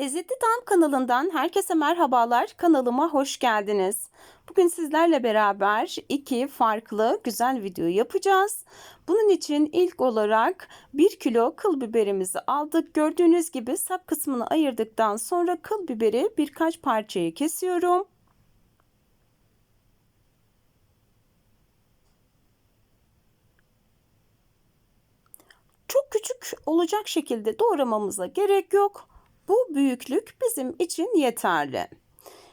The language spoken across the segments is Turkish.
Lezzetli Tam kanalından herkese merhabalar. Kanalıma hoş geldiniz. Bugün sizlerle beraber iki farklı güzel video yapacağız. Bunun için ilk olarak 1 kilo kıl biberimizi aldık. Gördüğünüz gibi sap kısmını ayırdıktan sonra kıl biberi birkaç parçaya kesiyorum. Çok küçük olacak şekilde doğramamıza gerek yok. Bu büyüklük bizim için yeterli.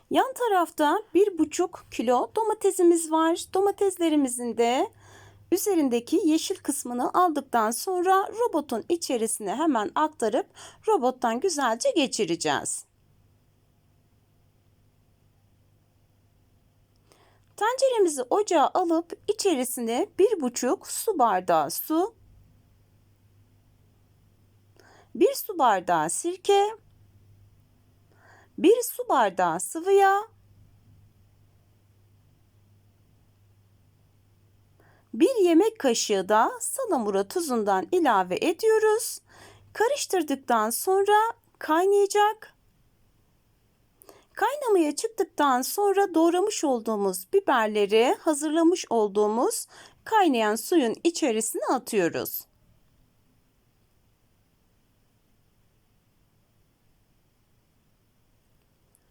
Yan tarafta bir buçuk kilo domatesimiz var. Domateslerimizin de üzerindeki yeşil kısmını aldıktan sonra robotun içerisine hemen aktarıp robottan güzelce geçireceğiz. Tenceremizi ocağa alıp içerisine bir buçuk su bardağı su, bir su bardağı sirke, 1 su bardağı sıvı yağ, 1 yemek kaşığı da salamura tuzundan ilave ediyoruz. Karıştırdıktan sonra kaynayacak. Kaynamaya çıktıktan sonra doğramış olduğumuz biberleri hazırlamış olduğumuz kaynayan suyun içerisine atıyoruz.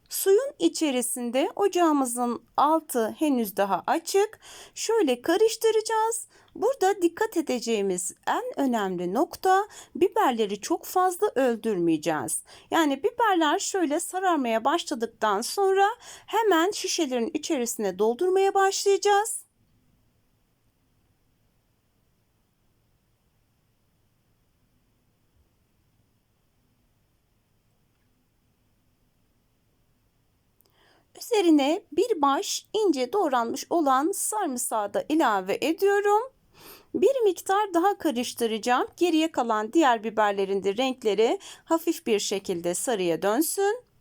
Suyun içerisinde ocağımızın altı henüz daha açık. Şöyle karıştıracağız. Burada dikkat edeceğimiz en önemli nokta biberleri çok fazla öldürmeyeceğiz. Yani biberler şöyle sararmaya başladıktan sonra hemen şişelerin içerisine doldurmaya başlayacağız. Üzerine bir baş ince doğranmış olan sarımsağı da ilave ediyorum. Bir miktar daha karıştıracağım. Geriye kalan diğer biberlerin de renkleri hafif bir şekilde sarıya dönsün.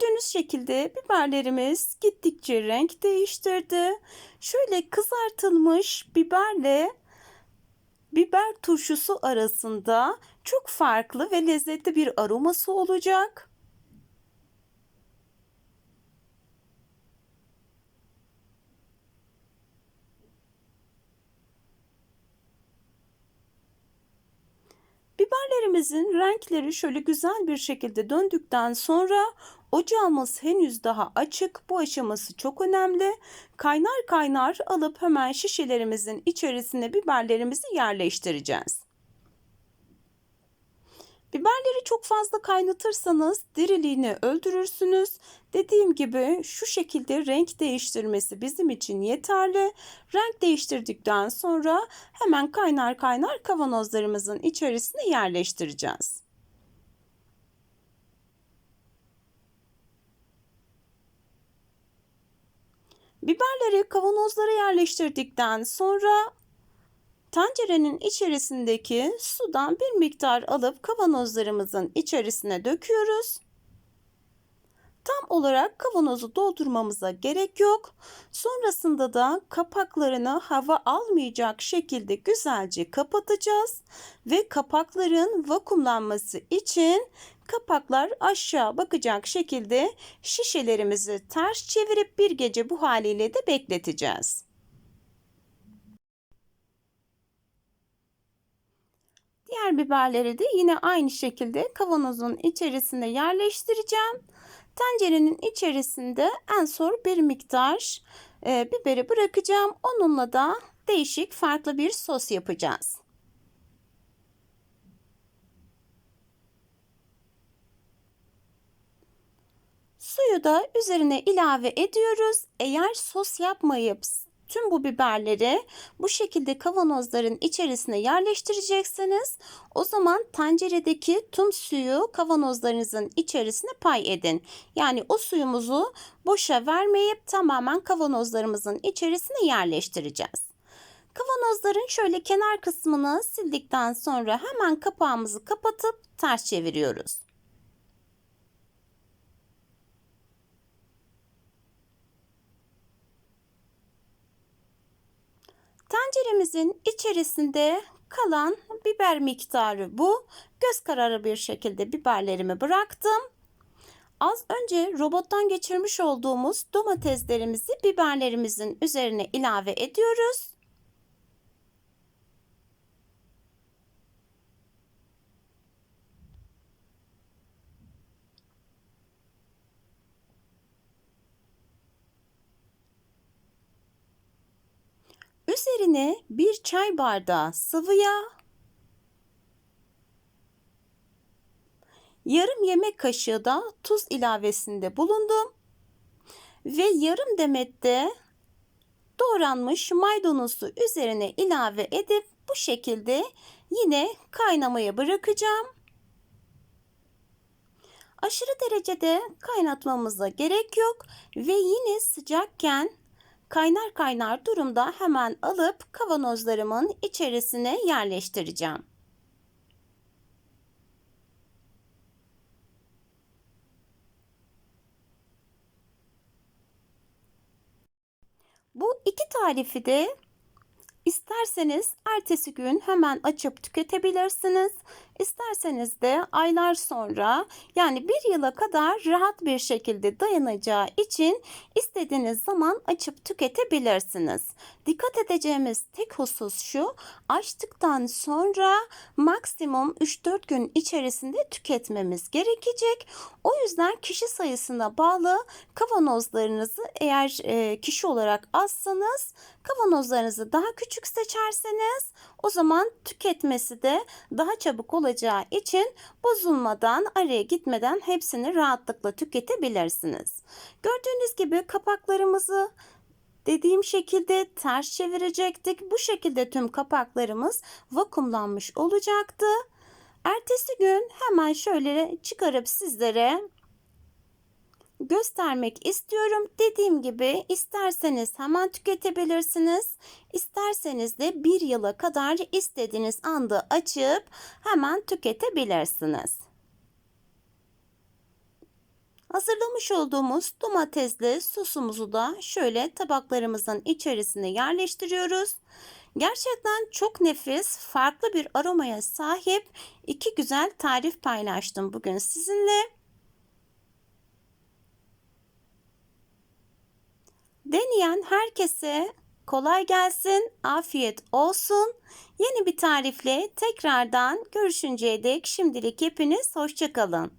Gördüğünüz şekilde biberlerimiz gittikçe renk değiştirdi. Şöyle kızartılmış biberle biber turşusu arasında çok farklı ve lezzetli bir aroması olacak. Biberlerimizin renkleri şöyle güzel bir şekilde döndükten sonra ocağımız henüz daha açık. Bu aşaması çok önemli. Kaynar kaynar alıp hemen şişelerimizin içerisine biberlerimizi yerleştireceğiz. Biberleri çok fazla kaynatırsanız diriliğini öldürürsünüz. Dediğim gibi şu şekilde renk değiştirmesi bizim için yeterli. Renk değiştirdikten sonra hemen kaynar kaynar kavanozlarımızın içerisine yerleştireceğiz. Biberleri kavanozlara yerleştirdikten sonra Tencerenin içerisindeki sudan bir miktar alıp kavanozlarımızın içerisine döküyoruz. Tam olarak kavanozu doldurmamıza gerek yok. Sonrasında da kapaklarını hava almayacak şekilde güzelce kapatacağız ve kapakların vakumlanması için kapaklar aşağı bakacak şekilde şişelerimizi ters çevirip bir gece bu haliyle de bekleteceğiz. Diğer biberleri de yine aynı şekilde kavanozun içerisine yerleştireceğim. Tencerenin içerisinde en son bir miktar e, biberi bırakacağım. Onunla da değişik farklı bir sos yapacağız. Suyu da üzerine ilave ediyoruz. Eğer sos yapmayıp tüm bu biberleri bu şekilde kavanozların içerisine yerleştireceksiniz. O zaman tenceredeki tüm suyu kavanozlarınızın içerisine pay edin. Yani o suyumuzu boşa vermeyip tamamen kavanozlarımızın içerisine yerleştireceğiz. Kavanozların şöyle kenar kısmını sildikten sonra hemen kapağımızı kapatıp ters çeviriyoruz. Tenceremizin içerisinde kalan biber miktarı bu. Göz kararı bir şekilde biberlerimi bıraktım. Az önce robottan geçirmiş olduğumuz domateslerimizi biberlerimizin üzerine ilave ediyoruz. Üzerine bir çay bardağı sıvı yağ, yarım yemek kaşığı da tuz ilavesinde bulundum. Ve yarım demet de doğranmış maydanozu üzerine ilave edip bu şekilde yine kaynamaya bırakacağım. Aşırı derecede kaynatmamıza gerek yok ve yine sıcakken kaynar kaynar durumda hemen alıp kavanozlarımın içerisine yerleştireceğim. Bu iki tarifi de isterseniz ertesi gün hemen açıp tüketebilirsiniz. İsterseniz de aylar sonra yani bir yıla kadar rahat bir şekilde dayanacağı için istediğiniz zaman açıp tüketebilirsiniz. Dikkat edeceğimiz tek husus şu açtıktan sonra maksimum 3-4 gün içerisinde tüketmemiz gerekecek. O yüzden kişi sayısına bağlı kavanozlarınızı eğer e, kişi olarak azsanız kavanozlarınızı daha küçük seçerseniz o zaman tüketmesi de daha çabuk olacağı için bozulmadan araya gitmeden hepsini rahatlıkla tüketebilirsiniz. Gördüğünüz gibi kapaklarımızı dediğim şekilde ters çevirecektik. Bu şekilde tüm kapaklarımız vakumlanmış olacaktı. Ertesi gün hemen şöyle çıkarıp sizlere göstermek istiyorum. Dediğim gibi isterseniz hemen tüketebilirsiniz. İsterseniz de bir yıla kadar istediğiniz anda açıp hemen tüketebilirsiniz. Hazırlamış olduğumuz domatesli sosumuzu da şöyle tabaklarımızın içerisine yerleştiriyoruz. Gerçekten çok nefis, farklı bir aromaya sahip iki güzel tarif paylaştım bugün sizinle. Deneyen herkese kolay gelsin, afiyet olsun. Yeni bir tarifle tekrardan görüşünceye dek şimdilik hepiniz hoşçakalın.